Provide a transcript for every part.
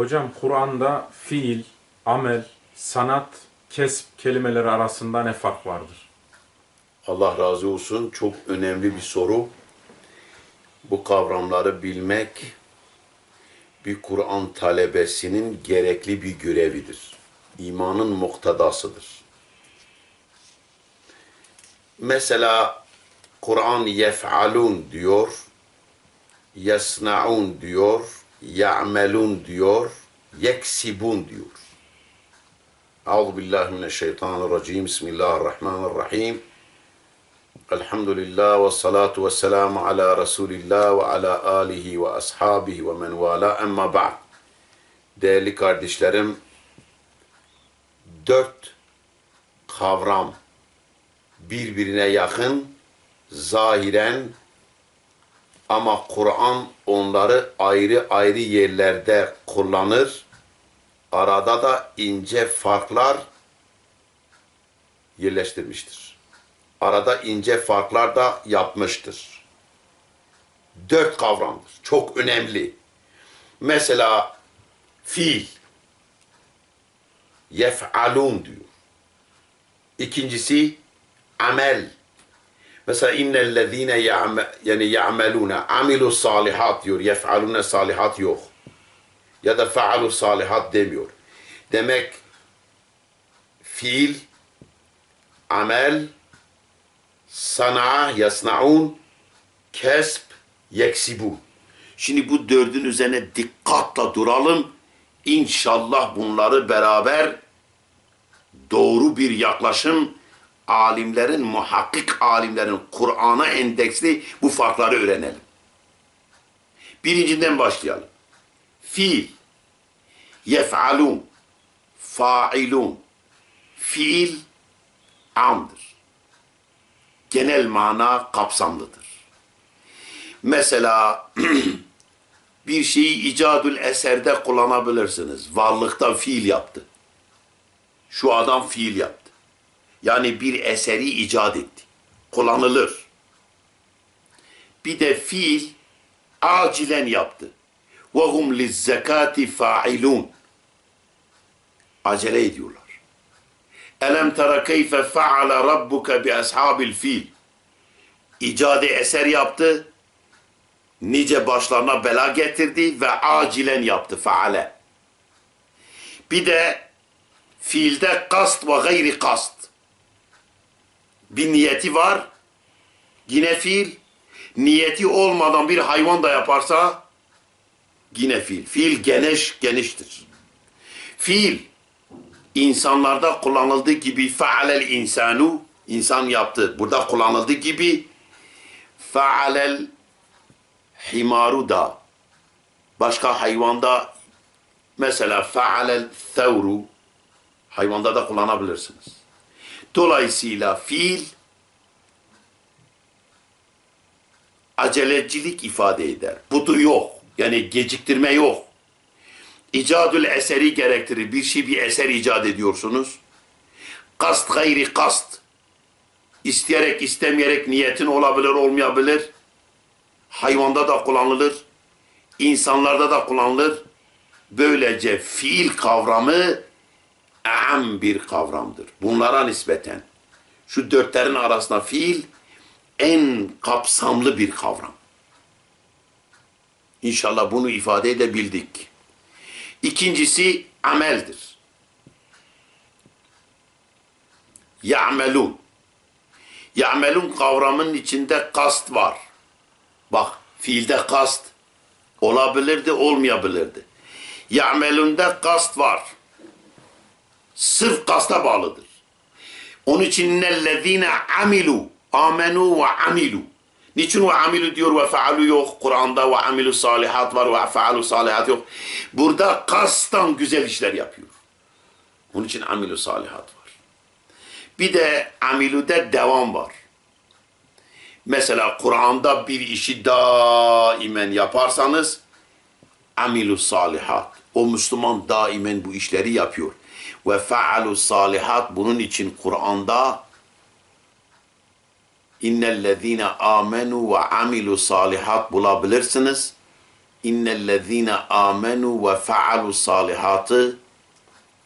Hocam Kur'an'da fiil, amel, sanat, kesp kelimeleri arasında ne fark vardır? Allah razı olsun. Çok önemli bir soru. Bu kavramları bilmek bir Kur'an talebesinin gerekli bir görevidir. İmanın muktedasıdır. Mesela Kur'an yef'alun diyor, yesnaun diyor, ya'melun diyor, yeksibun diyor. Euzu billahi mineşşeytanirracim. Bismillahirrahmanirrahim. Elhamdülillah ve salatu ve selamu ala Resulillah ve ala alihi ve ashabihi ve men vala emma ba'd. Değerli kardeşlerim, dört kavram birbirine yakın, zahiren ama Kur'an onları ayrı ayrı yerlerde kullanır. Arada da ince farklar yerleştirmiştir arada ince farklar da yapmıştır. Dört kavramdır. Çok önemli. Mesela fiil. Yef'alun diyor. İkincisi amel. Mesela innellezine yani ya'meluna amilu salihat diyor. Yef'aluna salihat yok. Ya da faalu salihat demiyor. Demek fiil, amel, sana yasnaun, kesb, yeksibu. Şimdi bu dördün üzerine dikkatle duralım. İnşallah bunları beraber doğru bir yaklaşım alimlerin, muhakkik alimlerin Kur'an'a endeksli bu farkları öğrenelim. Birincinden başlayalım. Fiil, yef'alun, failun, fiil amdır genel mana kapsamlıdır. Mesela bir şeyi icadül eserde kullanabilirsiniz. Varlıkta fiil yaptı. Şu adam fiil yaptı. Yani bir eseri icat etti. Kullanılır. Bir de fiil acilen yaptı. وَهُمْ لِلزَّكَاتِ فَاعِلُونَ Acele ediyorlar. Elem tara keyfe faale rabbuke bi ashabil fil. İcadı eser yaptı. Nice başlarına bela getirdi ve acilen yaptı faale. Bir de fiilde kast ve gayri kast. Bir niyeti var. Yine fiil. Niyeti olmadan bir hayvan da yaparsa yine fiil. Fiil geniş geniştir. Fiil insanlarda kullanıldığı gibi faalel insanu insan yaptı. Burada kullanıldığı gibi faalel himaru da başka hayvanda mesela faalel thevru hayvanda da kullanabilirsiniz. Dolayısıyla fiil acelecilik ifade eder. Budu yok. Yani geciktirme yok. İcadül eseri gerektirir. Bir şey bir eser icat ediyorsunuz. Kast gayri kast. İsteyerek istemeyerek niyetin olabilir olmayabilir. Hayvanda da kullanılır. insanlarda da kullanılır. Böylece fiil kavramı am bir kavramdır. Bunlara nispeten. Şu dörtlerin arasında fiil en kapsamlı bir kavram. İnşallah bunu ifade edebildik. İkincisi ameldir. Ya'melun. Ya'melun kavramının içinde kast var. Bak fiilde kast olabilirdi olmayabilirdi. Ya'melun'da kast var. Sırf kasta bağlıdır. Onun için nellezine amilu amenu ve amilu. Niçin ve amilu diyor ve faalu yok. Kur'an'da ve amilu salihat var ve faalu salihat yok. Burada kastan güzel işler yapıyor. Onun için amilu salihat var. Bir de amilude devam var. Mesela Kur'an'da bir işi daimen yaparsanız amilu salihat. O Müslüman daimen bu işleri yapıyor. Ve faalu salihat bunun için Kur'an'da innellezine amenu ve amilu salihat bulabilirsiniz. innellezine amenu ve faalu salihatı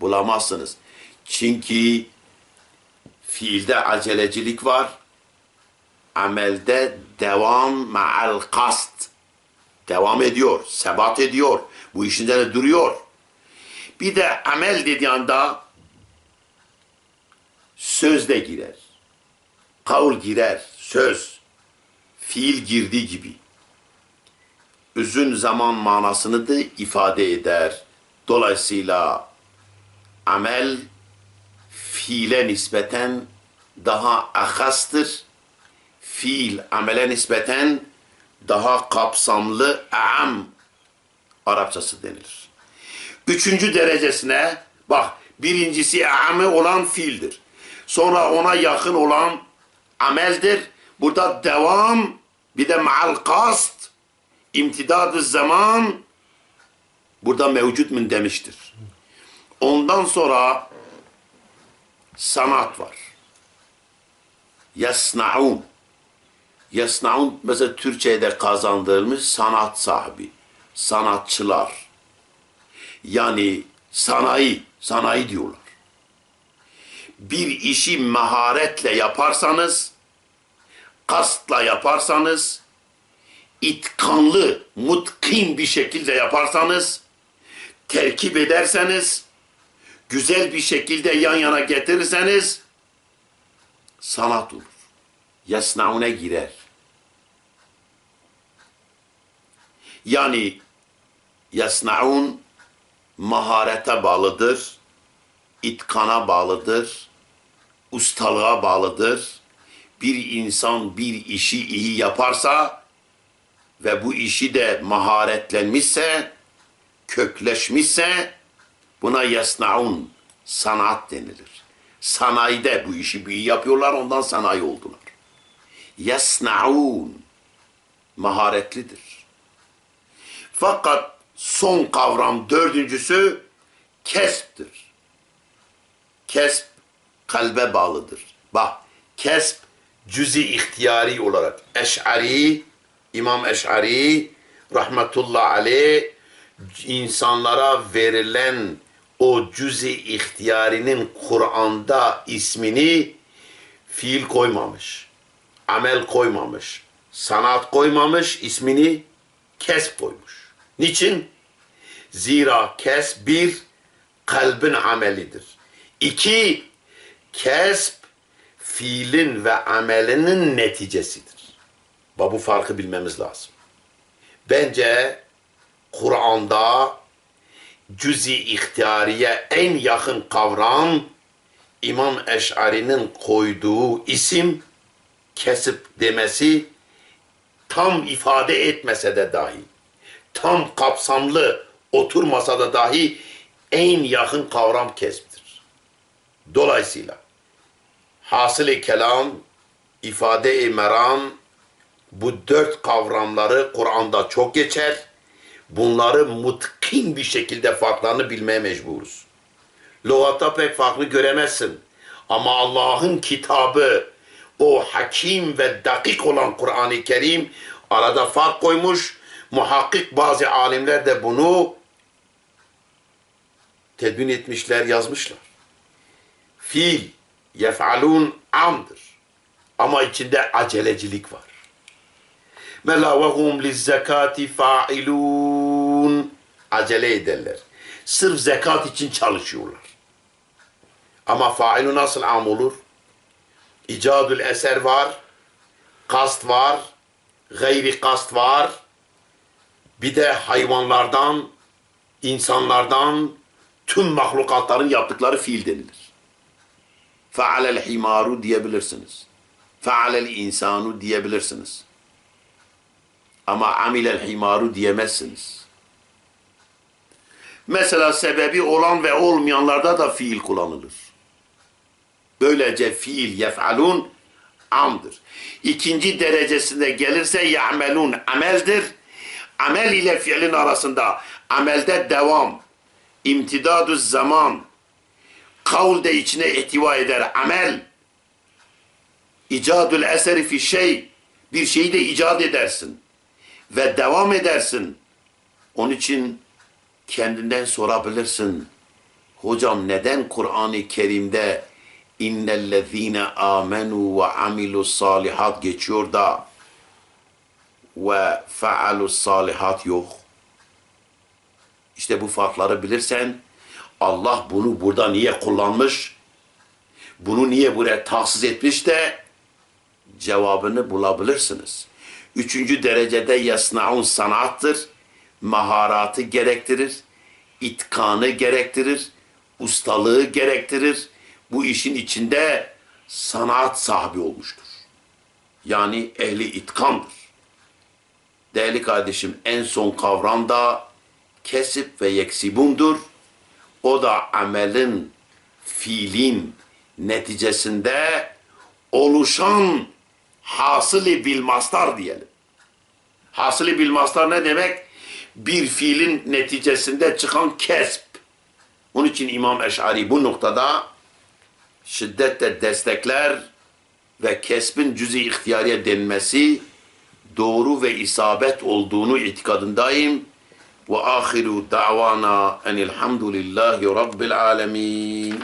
bulamazsınız. Çünkü fiilde acelecilik var. Amelde devam ma'al kast. Devam ediyor, sebat ediyor. Bu işinde de duruyor. Bir de amel dediği anda söz de girer. Kavul girer, söz. Fiil girdiği gibi. Uzun zaman manasını da ifade eder. Dolayısıyla amel fiile nispeten daha ahastır. Fiil amele nispeten daha kapsamlı am Arapçası denilir. Üçüncü derecesine bak birincisi amı olan fiildir. Sonra ona yakın olan ameldir. Burada devam bir de maal kast imtidadı zaman burada mevcut mu demiştir. Ondan sonra sanat var. Yasnaun. Yasnaun mesela Türkçe'de kazandırılmış sanat sahibi, sanatçılar. Yani sanayi, sanayi diyorlar. Bir işi maharetle yaparsanız, kastla yaparsanız, itkanlı, mutkin bir şekilde yaparsanız, terkip ederseniz, güzel bir şekilde yan yana getirirseniz, sanat olur. Yasnaune girer. Yani yasnaun maharete bağlıdır, itkana bağlıdır, ustalığa bağlıdır. Bir insan bir işi iyi yaparsa ve bu işi de maharetlenmişse, kökleşmişse buna yasnaun sanat denilir. Sanayide bu işi iyi yapıyorlar ondan sanayi oldular. Yasnaun maharetlidir. Fakat son kavram dördüncüsü kesptir. Kesp kalbe bağlıdır. Bak kesp cüzi ihtiyari olarak Eş'ari, İmam Eş'ari rahmetullah aleyh insanlara verilen o cüzi ihtiyarinin Kur'an'da ismini fiil koymamış. Amel koymamış. Sanat koymamış. ismini kesp koymuş. Niçin? Zira kesp bir kalbin amelidir. İki, kesp fiilin ve amelinin neticesidir. Bu farkı bilmemiz lazım. Bence Kur'an'da cüzi ihtiyariye en yakın kavram İmam Eş'ari'nin koyduğu isim kesip demesi tam ifade etmese de dahi tam kapsamlı oturmasa da dahi en yakın kavram kesiptir. Dolayısıyla hasılı kelam ifade-i meram bu dört kavramları Kur'an'da çok geçer. Bunları mutkin bir şekilde farklarını bilmeye mecburuz. Logatta pek farklı göremezsin. Ama Allah'ın kitabı o hakim ve dakik olan Kur'an-ı Kerim arada fark koymuş. Muhakkik bazı alimler de bunu tedbin etmişler, yazmışlar. Fiil, yef'alun amdır. Ama içinde acelecilik var. Mela ve hum lizzekati fa'ilun. Acele ederler. Sırf zekat için çalışıyorlar. Ama failu nasıl am olur? İcadül eser var, kast var, gayri kast var. Bir de hayvanlardan, insanlardan, tüm mahlukatların yaptıkları fiil denilir. Fealel himaru diyebilirsiniz. Fealel insanu diyebilirsiniz. Ama amilel himaru diyemezsiniz. Mesela sebebi olan ve olmayanlarda da fiil kullanılır. Böylece fiil yef'alun amdır. İkinci derecesinde gelirse ya'melun ameldir. Amel ile fiilin arasında amelde devam, imtidadu zaman, kavl de içine ihtiva eder amel. İcadül eseri fi şey, bir şeyi de icat edersin ve devam edersin. Onun için kendinden sorabilirsin. Hocam neden Kur'an-ı Kerim'de innellezine amenu ve amilus salihat geçiyor da ve faalus salihat yok? İşte bu farkları bilirsen Allah bunu burada niye kullanmış? Bunu niye buraya tahsis etmiş de cevabını bulabilirsiniz. Üçüncü derecede yasnaun sanattır. Maharatı gerektirir. itkanı gerektirir. Ustalığı gerektirir. Bu işin içinde sanat sahibi olmuştur. Yani ehli itkandır. Değerli kardeşim en son kavram da kesip ve yeksibundur. O da amelin, fiilin neticesinde oluşan hasılı bil mastar diyelim. Hasılı bil mastar ne demek? Bir fiilin neticesinde çıkan kesp. Onun için İmam Eş'ari bu noktada şiddetle destekler ve kesbin cüz-i ihtiyariye denmesi doğru ve isabet olduğunu itikadındayım. Ve ahiru davana enilhamdülillahi rabbil alemin.